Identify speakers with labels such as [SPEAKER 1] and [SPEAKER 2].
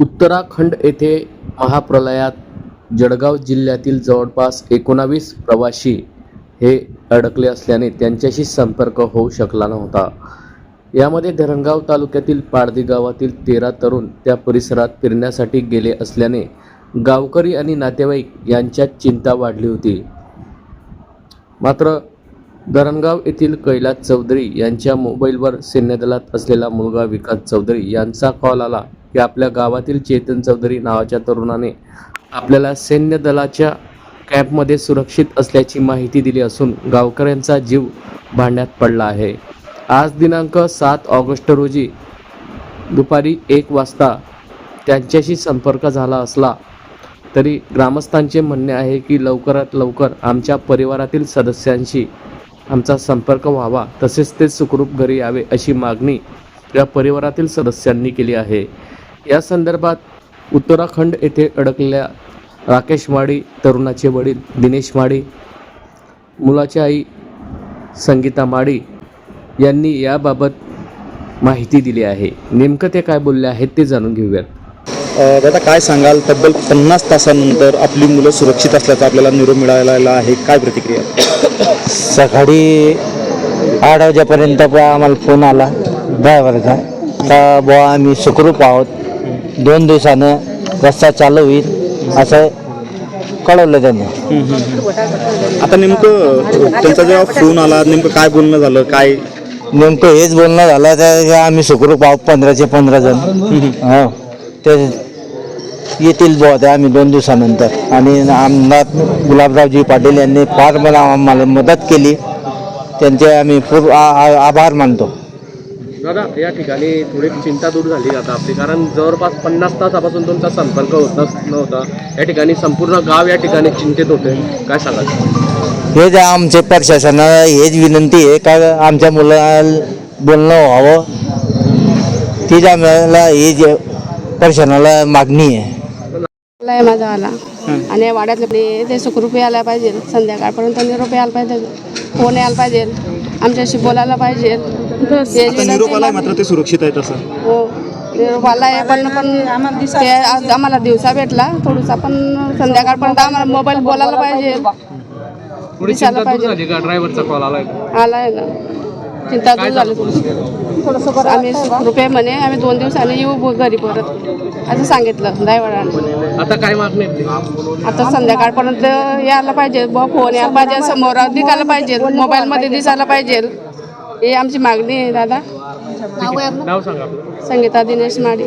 [SPEAKER 1] उत्तराखंड येथे महाप्रलयात जळगाव जिल्ह्यातील जवळपास एकोणावीस प्रवासी हे अडकले असल्याने त्यांच्याशी संपर्क होऊ शकला नव्हता. यामध्ये धरणगाव तालुक्यातील पारधी गावातील तेरा तरुण त्या परिसरात फिरण्यासाठी गेले असल्याने गावकरी आणि नातेवाईक यांच्यात चिंता वाढली होती. मात्र धरणगाव येथील कैलास चौधरी यांच्या मोबाईलवर सैन्यदलात असलेला मुलगा विकास चौधरी यांचा कॉल आला. की आपल्या गावातील चेतन चौधरी नावाच्या तरुणाने आपल्याला सैन्य दलाच्या कॅम्पमध्ये सुरक्षित असल्याची माहिती दिली असून गावकऱ्यांचा जीव भांड्यात पडला आहे. आज दिनांक सात ऑगस्ट रोजी दुपारी एक वाजता त्यांच्याशी संपर्क झाला असला तरी ग्रामस्थांचे म्हणणे आहे की लवकरात लवकर आमच्या परिवारातील सदस्यांशी आमचा संपर्क व्हावा तसेच ते सुखरूप घरी यावे अशी मागणी या परिवारातील सदस्यांनी केली आहे. या संदर्भात उत्तराखंड येथे अडकलेल्या राकेश माडी तरुणाचे वडील दिनेश माडी मुलाची आई संगीता माडी यांनी याबाबत माहिती दिली आहे. नेमकं ते काय बोलले आहेत ते जाणून घेऊयात.
[SPEAKER 2] दादा काय सांगाल? तब्बल पन्नास तासानंतर आपली मुलं सुरक्षित असल्याचा आपल्याला निरोप मिळालेला आहे. काय प्रतिक्रिया?
[SPEAKER 3] सकाळी आठ वाजेपर्यंत बुवा आम्हाला फोन आला. ड्रायव्हरचा. का बुवा आम्ही सुखरूप आहोत. दोन दिवसानं रस्ता चालू होईल असं कळवलं त्यांनी.
[SPEAKER 2] आता नेमकं त्यांचा जेव्हा फोन आला नेमकं काय बोलणं झालं काय?
[SPEAKER 3] नेमकं हेच बोलणं झालं तर आम्ही सुखरूप आहोत पंधराचे पंधरा जण. हो. ते येतील बुवा ते आम्ही दोन दिवसानंतर. आणि आमदार गुलाबरावजी पाटील यांनी फार मला आम्हाला मदत केली. त्यांचे आम्ही पूर आ- आ- आभार मानतो.
[SPEAKER 1] दादा या ठिकाणी थोडी चिंता दूर झाली आता आपली कारण जवळपास पन्नास तासापासून तुमचा संपर्क होतच नव्हता. या ठिकाणी संपूर्ण गाव या ठिकाणी चिंतेत होते. काय सांगाल?
[SPEAKER 3] हेच आमचे प्रशासनाला हेच विनंती आहे का आमच्या मुलाला बोलणं व्हावं. तीच आम्हाला हे जे प्रशासनाला मागणी आहे.
[SPEAKER 4] आहे माझा आला. आणि या वाड्यातले ते सुखरूप यायला पाहिजे संध्याकाळपर्यंत निरोप यायला पाहिजे. फोन यायला पाहिजे. आमच्याशी बोलायला पाहिजे.
[SPEAKER 2] निरोप आलाय मात्र ते सुरक्षित आहे तसं
[SPEAKER 4] हो निरोप आला आहे पण पण ते आज आम्हाला दिवसा भेटला. थोडंसं पण संध्याकाळपर्यंत आम्हाला मोबाईल बोलायला पाहिजे. दिसायला पाहिजे.
[SPEAKER 1] ड्रायव्हरचा कॉल आलाय.
[SPEAKER 4] आला आहे ना. चिंता दूर झाली थोडंसं आम्ही आहे म्हणे आम्ही दोन दिवसांनी येऊ घरी परत. असं सांगितलं ड्रायव्हराने.
[SPEAKER 1] आता काय मागणी
[SPEAKER 4] आता संध्याकाळपर्यंत यायला पाहिजे बुवा फोन यायला पाहिजे समोर दिसायला पाहिजे मोबाईलमध्ये दिसायला पाहिजे. ही आमची मागणी आहे दादा.
[SPEAKER 1] नाव सांगा आपलं.
[SPEAKER 4] संगीता दिनेश माडी